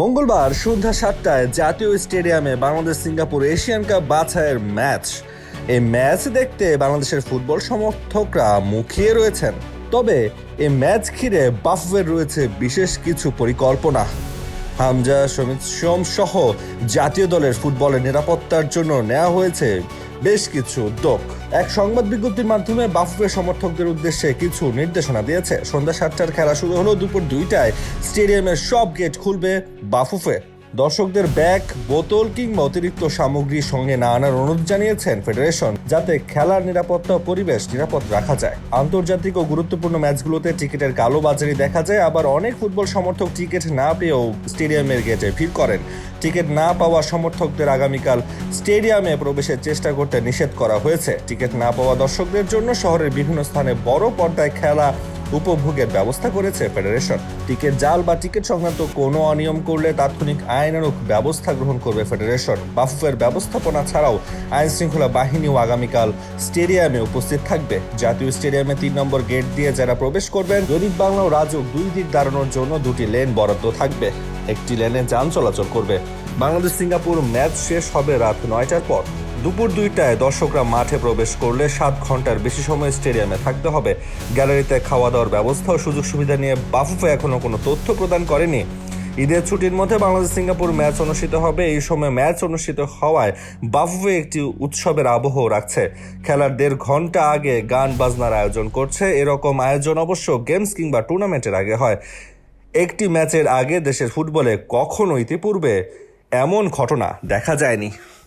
মঙ্গলবার সন্ধ্যা সাতটায় জাতীয় স্টেডিয়ামে বাংলাদেশ সিঙ্গাপুর এশিয়ান কাপ বাছাইয়ের ম্যাচ। এই ম্যাচ দেখতে বাংলাদেশের ফুটবল সমর্থকরা মুখিয়ে রয়েছেন। তবে এই ম্যাচ ঘিরে বাফুয়ের রয়েছে বিশেষ কিছু পরিকল্পনা। হামজা, সমিত, সোম সহ জাতীয় দলের ফুটবলের নিরাপত্তার জন্য নেওয়া হয়েছে বেশ কিছু উদ্যোগ এক সংবাদ বিজ্ঞপ্তির মাধ্যমে বাফুফে সমর্থকদের উদ্দেশ্যে কিছু নির্দেশনা দিয়েছে। সন্ধ্যা সাতটার খেলা শুরু হলো দুপুর দুইটায়। স্টেডিয়ামের সব গেট খুলবে বাফুফে। দর্শকদের ব্যাগ, বোতল কিংবা অতিরিক্ত সামগ্রী সঙ্গে না আনার অনুরোধ জানিয়েছেন ফেডারেশন, যাতে খেলার নিরাপত্তা পরিবেশ নিরাপদ রাখা যায়। আন্তর্জাতিক ও গুরুত্বপূর্ণ ম্যাচগুলোতে টিকিটের কালো কালোবাজারি দেখা যায়, আবার অনেক ফুটবল সমর্থক টিকিট না পেয়েও স্টেডিয়ামের গেটে ভিড় করেন। টিকিট না পাওয়া সমর্থকদের আগামীকাল স্টেডিয়ামে প্রবেশের চেষ্টা করতে নিষেধ করা হয়েছে। টিকিট না পাওয়া দর্শকদের জন্য শহরের বিভিন্ন স্থানে বড় পর্দায় খেলা উপভোগের ব্যবস্থা করেছে ফেডারেশন। টিকিট জাল বা টিকিট সংক্রান্ত কোনো অনিয়ম করলে তাৎক্ষণিক আইনানুক ব্যবস্থা গ্রহণ করবে ফেডারেশন। বাফুফের ব্যবস্থাপনা ছাড়াও আইন শৃঙ্খলা বাহিনীও আগামীকাল স্টেডিয়ামে উপস্থিত থাকবে। জাতীয় স্টেডিয়ামে তিন নম্বর গেট দিয়ে যারা প্রবেশ করবেন, দৈনিক বাংলা ও রাজক দুই দিক দাঁড়ানোর জন্য দুটি লেন বরাদ্দ থাকবে। একটি লেনে যান চলাচল করবে। বাংলাদেশ সিঙ্গাপুর ম্যাচ শেষ হবে রাত নয়টার পর। দুপুর দুইটায় দর্শকরা মাঠে প্রবেশ করলে সাত ঘণ্টার বেশি সময় স্টেডিয়ামে থাকতে হবে। গ্যালারিতে খাওয়া দাওয়ার ব্যবস্থা ও সুযোগ সুবিধা নিয়ে বাফুফে এখনও কোনো তথ্য প্রদান করেনি। ঈদের ছুটির মধ্যে বাংলাদেশ সিঙ্গাপুর ম্যাচ অনুষ্ঠিত হবে। এই সময় ম্যাচ অনুষ্ঠিত হওয়ায় বাফুফে একটি উৎসবের আবহ রাখছে। খেলার দেড় ঘণ্টা আগে গান বাজনার আয়োজন করছে। এরকম আয়োজন অবশ্য গেমস কিংবা টুর্নামেন্টের আগে হয়। একটি ম্যাচের আগে দেশের ফুটবলে কখনো ইতিপূর্বে এমন ঘটনা দেখা যায়নি।